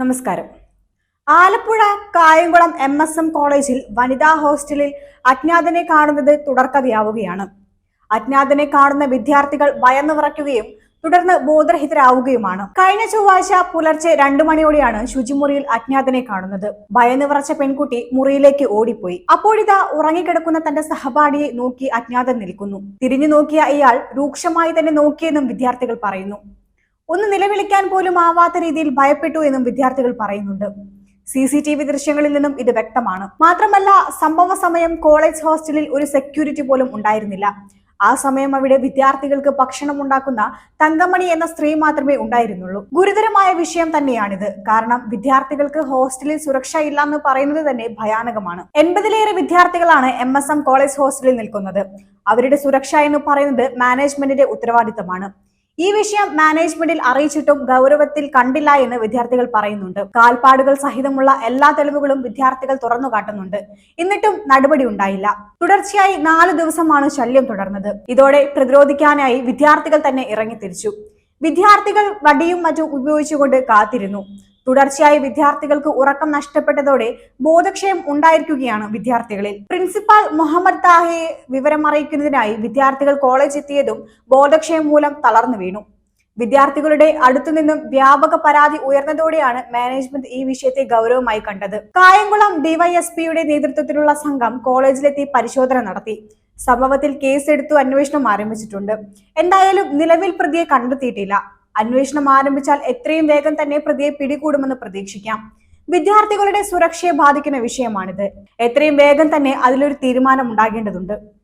നമസ്കാരം. Alappuzha Kayamkulam M S M കോളേജിൽ വനിതാ ഹോസ്റ്റലിൽ അജ്ഞാതനെ കാണുന്നത് തുടർക്കഥയാവുകയാണ്. അജ്ഞാതനെ കാണുന്ന വിദ്യാർത്ഥികൾ ഭയന്നു വിറയ്ക്കുകയും തുടർന്ന് ബോധരഹിതരാവുകയുമാണ്. കഴിഞ്ഞ ചൊവ്വാഴ്ച പുലർച്ചെ രണ്ടു മണിയോടെയാണ് ശുചിമുറിയിൽ അജ്ഞാതനെ കാണുന്നത്. ഭയന്ന് വിറച്ച പെൺകുട്ടി മുറിയിലേക്ക് ഓടിപ്പോയി. അപ്പോഴിതാ ഉറങ്ങിക്കിടക്കുന്ന തന്റെ സഹപാഠിയെ നോക്കി അജ്ഞാതൻ നിൽക്കുന്നു. തിരിഞ്ഞു നോക്കിയ ഇയാൾ രൂക്ഷമായി തന്നെ നോക്കിയെന്നും വിദ്യാർത്ഥികൾ പറയുന്നു. ഒന്ന് നിലവിളിക്കാൻ പോലും ആവാത്ത രീതിയിൽ ഭയപ്പെട്ടു എന്നും വിദ്യാർത്ഥികൾ പറയുന്നുണ്ട്. സി സി ടി വി ദൃശ്യങ്ങളിൽ നിന്നും ഇത് വ്യക്തമാണ്. മാത്രമല്ല സംഭവ സമയം കോളേജ് ഹോസ്റ്റലിൽ ഒരു സെക്യൂരിറ്റി പോലും ഉണ്ടായിരുന്നില്ല. ആ സമയം അവിടെ വിദ്യാർത്ഥികൾക്ക് ഭക്ഷണം ഉണ്ടാക്കുന്ന തങ്കമണി എന്ന സ്ത്രീ മാത്രമേ ഉണ്ടായിരുന്നുള്ളൂ. ഗുരുതരമായ വിഷയം തന്നെയാണിത്. കാരണം വിദ്യാർത്ഥികൾക്ക് ഹോസ്റ്റലിൽ സുരക്ഷ ഇല്ല എന്ന് പറയുന്നത് തന്നെ ഭയാനകമാണ്. എൺപതിലേറെ വിദ്യാർത്ഥികളാണ് എം കോളേജ് ഹോസ്റ്റലിൽ നിൽക്കുന്നത്. അവരുടെ സുരക്ഷ എന്ന് പറയുന്നത് മാനേജ്മെന്റിന്റെ ഉത്തരവാദിത്തമാണ്. ഈ വിഷയം മാനേജ്മെന്റിൽ അറിയിച്ചിട്ടും ഗൗരവത്തിൽ കണ്ടില്ല എന്ന് വിദ്യാർത്ഥികൾ പറയുന്നുണ്ട്. കാൽപ്പാടുകൾ സഹിതമുള്ള എല്ലാ തെളിവുകളും വിദ്യാർത്ഥികൾ തുറന്നു കാട്ടുന്നുണ്ട്. എന്നിട്ടും നടപടി ഉണ്ടായില്ല. തുടർച്ചയായി നാല് ദിവസമാണ് ശല്യം തുടർന്നത്. ഇതോടെ പ്രതിരോധിക്കാനായി വിദ്യാർത്ഥികൾ തന്നെ ഇറങ്ങി ഇറങ്ങിത്തിരിച്ചു. വിദ്യാർത്ഥികൾ വടിയും മറ്റും ഉപയോഗിച്ചുകൊണ്ട് കാത്തിരുന്നു. തുടർച്ചയായി വിദ്യാർത്ഥികൾക്ക് ഉറക്കം നഷ്ടപ്പെട്ടതോടെ ബോധക്ഷയം ഉണ്ടായിരിക്കുകയാണ് വിദ്യാർത്ഥികളിൽ. പ്രിൻസിപ്പാൾ മുഹമ്മദ് താഹയെ വിവരമറിയിക്കുന്നതിനായി വിദ്യാർത്ഥികൾ കോളേജ് എത്തിയതും ബോധക്ഷയം മൂലം തളർന്നു വീണു. വിദ്യാർത്ഥികളുടെ അടുത്തുനിന്നും വ്യാപക പരാതി ഉയർന്നതോടെയാണ് മാനേജ്മെന്റ് ഈ വിഷയത്തെ ഗൗരവമായി കണ്ടത്. കായംകുളം ഡിവൈഎസ്പിയുടെ നേതൃത്വത്തിലുള്ള സംഘം കോളേജിലെത്തി പരിശോധന നടത്തി. സംഭവത്തിൽ കേസെടുത്തു അന്വേഷണം ആരംഭിച്ചിട്ടുണ്ട്. എന്തായാലും നിലവിൽ പ്രതിയെ കണ്ടെത്തിയിട്ടില്ല. അന്വേഷണം ആരംഭിച്ചാൽ എത്രയും വേഗം തന്നെ പ്രതിയെ പിടികൂടുമെന്ന് പ്രതീക്ഷിക്കാം. വിദ്യാർത്ഥികളുടെ സുരക്ഷയെ ബാധിക്കുന്ന വിഷയമാണിത്. എത്രയും വേഗം തന്നെ അതിലൊരു തീരുമാനം ഉണ്ടാകേണ്ടതുണ്ട്.